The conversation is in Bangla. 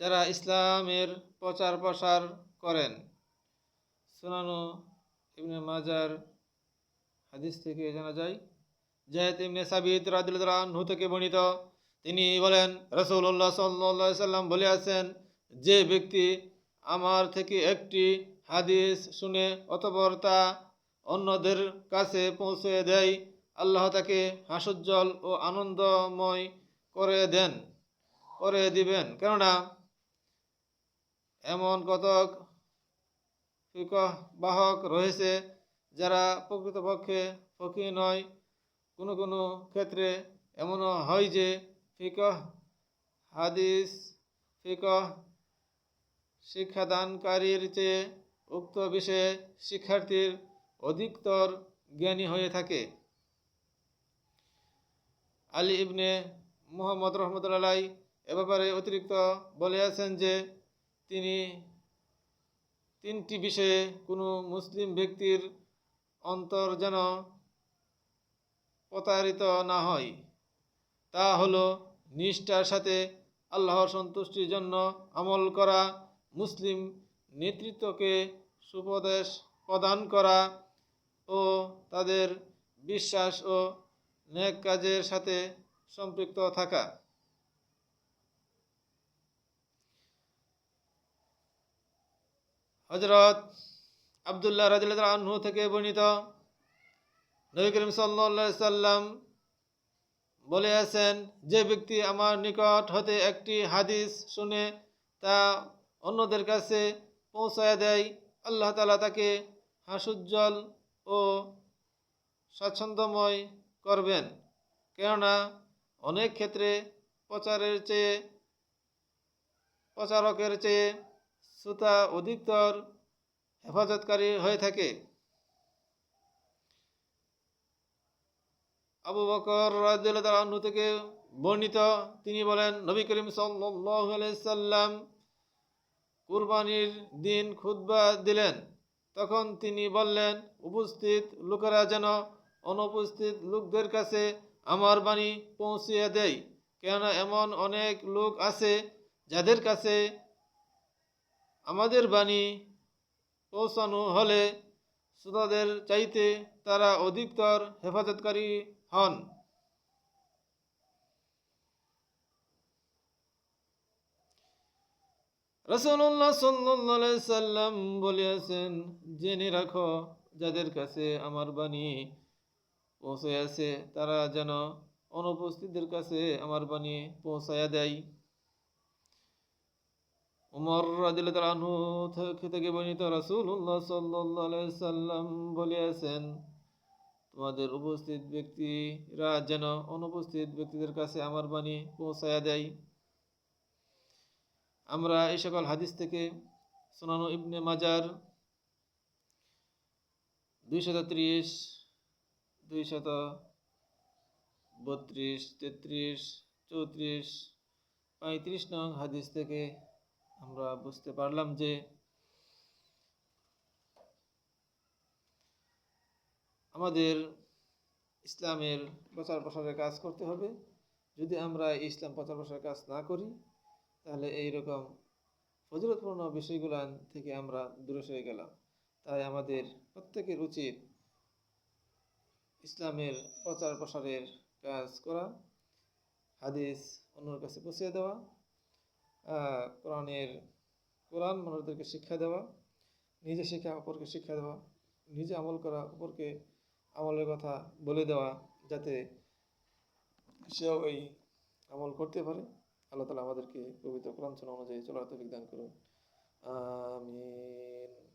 যারা ইসলামের প্রচার প্রসার করেন। সুনানু ইবনে মাজার হাদিস থেকে জানা যায়, জাহেদ সাবিত রাদিল্লাহ আনহু থেকে বর্ণিত, তিনি বলেন রসুল্লাহ সাল্লাহ সাল্লাম বলে আছেন যে ব্যক্তি আমার থেকে একটি হাদিস শুনে অতপর তা অন্যদের কাছে পৌঁছে দেয়, আল্লাহ তাকে হাসুজ্জ্বল ও আনন্দময় করে দেন, করে দিবেন। কেননা এমন কতক বাহক রয়েছে যারা প্রকৃতপক্ষে ফকি নয়। কোনো কোনো ক্ষেত্রে এমনও হয় যে ফিকহ, হাদিস, ফিকহ শিক্ষাদানকারীর চেয়ে উক্ত বিষয়ে শিক্ষার্থীর অধিকতর জ্ঞানী হয়ে থাকে। আলী ইবনে মোহাম্মদ রহমতুল্লাহ এ ব্যাপারে অতিরিক্ত বলে আছেন যে তিনি তিনটি বিষয়ে কোনো মুসলিম ব্যক্তির অন্তর যেন প্রতারিত না হয়। তা হলো নিষ্ঠার সাথে আল্লাহর সন্তুষ্টির জন্য আমল করা, মুসলিম নেতৃত্বকে সুপদেশ প্রদান করা ও তাদের বিশ্বাস ও নেক কাজের সাথে সম্পৃক্ত থাকা। হজরত আবদুল্লাহ রাজিল্লাহ আনহু থেকে বর্ণিত। নবী করিম সাল্লা সাল্লাম বলে আছেন, যে ব্যক্তি আমার নিকট হতে একটি হাদিস শুনে তা অন্যদের কাছে পৌঁছায় দেয়, আল্লাহ তালা তাকে হাসুজ্জ্বল ও স্বাচ্ছন্দ্যময় করবেন। কেননা অনেক ক্ষেত্রে প্রচারের চেয়ে, প্রচারকের চেয়ে শ্রোতা অধিকতর হেফাজতকারী হয়ে থাকে। আবু বকর রাজু থেকে বর্ণিত, তিনি বলেন, নবী করিম সাল্লাম কুরবানির দিন খুদ্া দিলেন। তখন তিনি বললেন, উপস্থিত লোকেরা যেন অনুপস্থিত লোকদের কাছে আমার বাণী পৌঁছিয়ে দেয়। কেননা এমন অনেক লোক আছে যাদের কাছে আমাদের বাণী পৌঁছানো হলে শ্রোতাদের চাইতে তারা অধিকতর হেফাজতকারী হন। রসুল্লাহ সাল্লাম বলিয়াছেন, জেনে রাখো, যাদের কাছে আমার বাণী পৌঁছে আছে তারা যেন অনুপস্থিতদের কাছে আমার বাণী পৌঁছায়া দেয়। উমর রাজু থেকে বর্ণিত রাসুল্লাহ সাল্লাম বলিয়াছেন, তোমাদের উপস্থিত ব্যক্তিরা যেন অনুপস্থিত ব্যক্তিদের কাছে আমার বাণী পৌঁছায়া দেয়। আমরা এই সকল হাদিস থেকে সোনানো ইবনে মাজার দুইশত ত্রিশ দুইশত বত্রিশ, তেত্রিশ, চৌত্রিশ, পঁয়ত্রিশ নং হাদিস থেকে আমরা বুঝতে পারলাম যে আমাদের ইসলামের প্রচার প্রসারের কাজ করতে হবে। যদি আমরা ইসলাম প্রচার প্রসারের কাজ না করি, তাহলে এই রকম ফজিলতপূর্ণ বিষয়গুলো থেকে আমরা দূরে সরে গেলাম। তাই আমাদের প্রত্যেকের উচিত ইসলামের প্রচার প্রসারের কাজ করা, হাদিস অন্যের কাছে পৌঁছে দেওয়া। কোরআনের, কোরআন মানুষদেরকে শিক্ষা দেওয়া, নিজে শিক্ষা অপরকে শিক্ষা দেওয়া, নিজে আমল করা, অপরকে আমলের কথা বলে দেওয়া, যাতে সেও এই আমল করতে পারে। আল্লাহ তালা আমাদেরকে পবিত্র কোরআন অনুযায়ী চলার তফিক দান করুন। আমিন।